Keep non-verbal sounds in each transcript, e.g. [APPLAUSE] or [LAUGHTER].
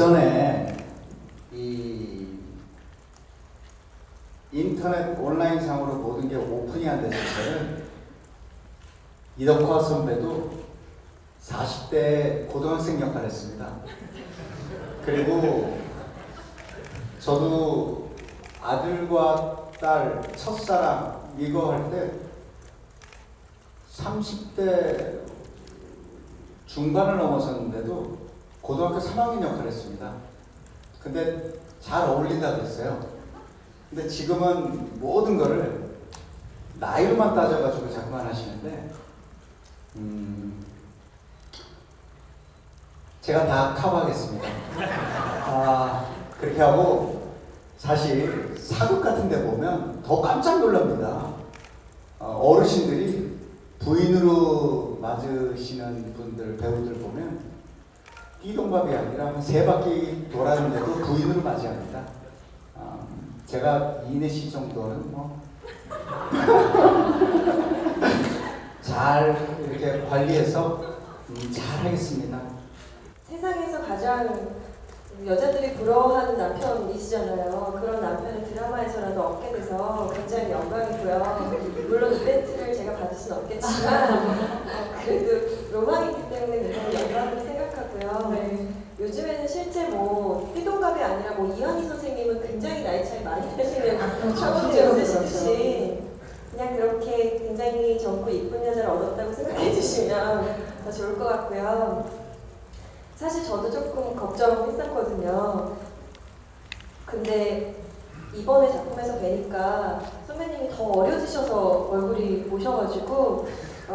예전에 이 인터넷 온라인상으로 모든 게 오픈이 안 됐을 때는 이덕화 선배도 40대 고등학생 역할을 했습니다. 그리고 저도 아들과 딸, 첫사랑 이거 할 때 30대 중반을 넘어섰는데도 고등학교 3학년 역할을 했습니다. 근데 잘 어울린다 그랬어요. 근데 지금은 모든 거를 나이로만 따져가지고 자꾸만 하시는데, 음, 제가 다 커버하겠습니다. 아, 그렇게 하고, 사실 사극 같은 데 보면 더 깜짝 놀랍니다. 어, 어르신들이 부인으로 맞으시는 분들, 배우들 보면 띠동갑이 아니라 한 세 바퀴 돌았는데도 부인으로 맞이합니다. 아, 제가 이내시 정도는 뭐 [LAUGHS] 잘 이렇게 관리해서 음, 잘 하겠습니다. 세상에서 가장 여자들이 부러워하는 남편이시잖아요. 그런 남편을 드라마에서라도 얻게 돼서 굉장히 영광이고요. 물론 이벤트를 제가 받을 수는 없겠지만 어, 그래도 로망이기 때문에 생각하고요. 네. 요즘에는 실제 뭐 띠동갑이 아니라 뭐 이한희 선생님은 굉장히 나이 차이 많이 나시는 실제로 있으시듯이 그냥 그렇게 굉장히 젊고 이쁜 여자를 얻었다고 생각해 주시면 더 좋을 것 같고요. 사실 저도 조금 걱정했었거든요. 근데 이번에 작품에서 뵈니까 선배님이 더 어려지셔서 얼굴이 보셔가지고 어,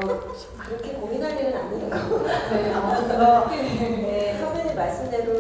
그렇게 고민할 일은 아닌 것 네, 같아 서 네, 선배님 말씀대로